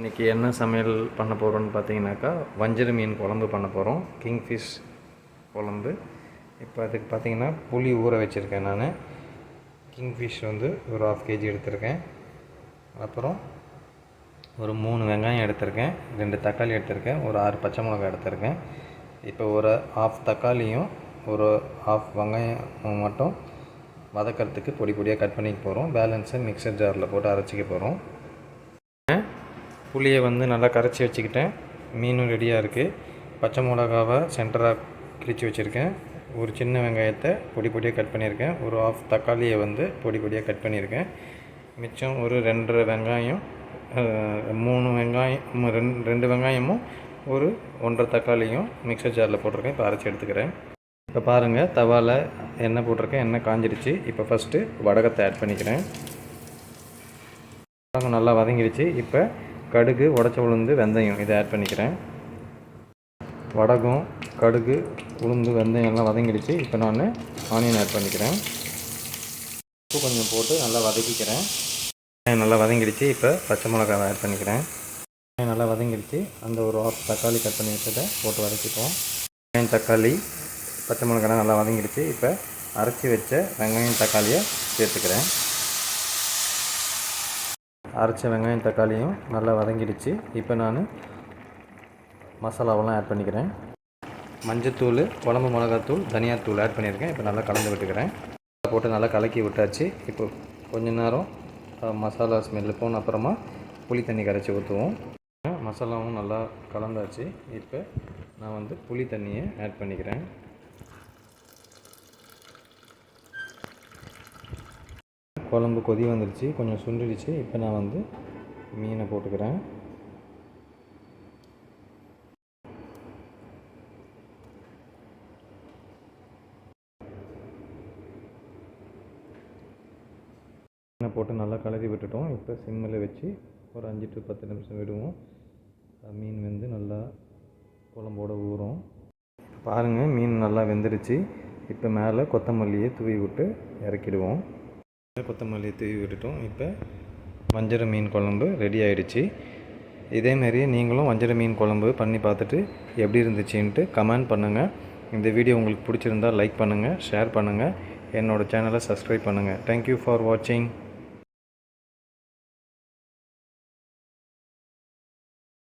இன்றைக்கி என்ன சமையல் பண்ண போகிறோன்னு பார்த்தீங்கன்னாக்கா வஞ்சர மீன் குழம்பு பண்ண போகிறோம் கிங்ஃபிஷ் குழம்பு. இப்போ அதுக்கு பார்த்தீங்கன்னா புளி ஊற வச்சுருக்கேன் நான். கிங்ஃபிஷ் வந்து ஒரு ஆஃப் கேஜி எடுத்திருக்கேன். அப்புறம் ஒரு மூணு வெங்காயம் எடுத்திருக்கேன். ரெண்டு தக்காளி எடுத்திருக்கேன். ஒரு ஆறு பச்சை மிளகாய் எடுத்திருக்கேன். இப்போ ஒரு ஆஃப் தக்காளியும் ஒரு ஆஃப் வெங்காயம் மட்டும் வதக்கிறதுக்கு பொடி பொடியாக கட் பண்ணிக்க போகிறோம் பேலன்ஸை மிக்சர் ஜாரில் போட்டு அரைச்சிக்க போகிறோம் புளியை வந்து நல்லா கரைச்சி வச்சுக்கிட்டேன். மீனும் ரெடியாக இருக்குது பச்சை மிளகாவை சென்டராக கிழிச்சு வச்சுருக்கேன். ஒரு சின்ன வெங்காயத்தை பொடி பொடியாக கட் பண்ணியிருக்கேன். ஒரு ஆஃப் தக்காளியை வந்து பொடி பொடியாக கட் பண்ணியிருக்கேன். மிச்சம் ஒரு ரெண்டரை வெங்காயம் மூணு வெங்காயம் ரெண்டு ரெண்டு வெங்காயமும் ஒரு ஒன்றரை தக்காளியும் மிக்சர் ஜாரில் போட்டிருக்கேன். இப்போ அரைச்சி எடுத்துக்கிறேன். இப்போ பாருங்கள் தவாவில் எண்ணெய் போட்டிருக்கேன். எண்ணெய் காஞ்சிடுச்சு இப்போ ஃபஸ்ட்டு வடகத்தை ஆட் பண்ணிக்கிறேன். வடகம் நல்லா வதங்கிடுச்சு இப்போ கடுகு உடச்ச உளுந்து வெந்தயம். இதை ஆட் பண்ணிக்கிறேன். வடகம் கடுகு உளுந்து வெந்தயம் எல்லாம் வதங்கிடுச்சு. இப்போ நான் ஆனியன் ஆட் பண்ணிக்கிறேன். உப்பு கொஞ்சம் போட்டு நல்லா வதக்கிக்கிறேன். வெங்காயம் நல்லா வதங்கிடுச்சு. இப்போ பச்சை மிளகாவை ஆட் பண்ணிக்கிறேன். வெங்காயம் நல்லா வதங்கிடுச்சு. அந்த ஒரு ஆஃப் தக்காளி கட் பண்ணி வச்சதை போட்டு வதக்கிப்போம். வெங்காயம் தக்காளி பச்சை மிளகாய் நல்லா வதங்கிடுச்சு. இப்போ அரைச்சி வச்ச வெங்காயம் தக்காளியை சேர்த்துக்கிறேன். அரைச்ச வெங்காயம் தக்காளியும் நல்லா வதங்கிடுச்சு. இப்போ நான் மசாலாவெல்லாம் ஆட் பண்ணிக்கிறேன். மஞ்சத்தூள் குழம்பு மிளகாத்தூள் தனியாத்தூள் ஆட் பண்ணியிருக்கேன். இப்போ நல்லா கலந்து விட்டுக்கிறேன். போட்டு நல்லா கலக்கி விட்டாச்சு. இப்போ கொஞ்ச நேரம் மசாலா ஸ்மெல்லு போன அப்புறமா புளி தண்ணி கரைச்சி ஊற்றுவோம் மசாலாவும் நல்லா கலந்தாச்சு. இப்போ நான் வந்து புளி தண்ணியை ஆட் பண்ணிக்கிறேன். குழம்பு கொதி வந்துடுச்சு கொஞ்சம் சுண்டிடுச்சு. இப்போ நான் வந்து மீனை போட்டுக்கிறேன். மீனை போட்டு நல்லா கலரி விட்டுட்டோம். இப்போ சிம்மில் வச்சு ஒரு அஞ்சு டு பத்து நிமிஷம் விடுவோம். மீன் வந்து நல்லா குழம்போட ஊறும். பாருங்கள் மீன் நல்லா வெந்துருச்சு. இப்போ மேலே கொத்தமல்லியை தூவி விட்டு இறக்கிடுவோம். கொத்தமல்லி தூவி விட்டுட்டோம். இப்போ வஞ்சர மீன் குழம்பு ரெடி ஆகிடுச்சு இதேமாரி நீங்களும் வஞ்சர மீன் குழம்பு பண்ணி பார்த்துட்டு எப்படி இருந்துச்சுன்ட்டு கமெண்ட் பண்ணுங்கள் இந்த வீடியோ உங்களுக்கு பிடிச்சிருந்தா லைக் பண்ணுங்கள் ஷேர் பண்ணுங்கள் என்னோடய சேனலை சப்ஸ்கிரைப் பண்ணுங்கள் தேங்க்யூ ஃபார் வாட்சிங்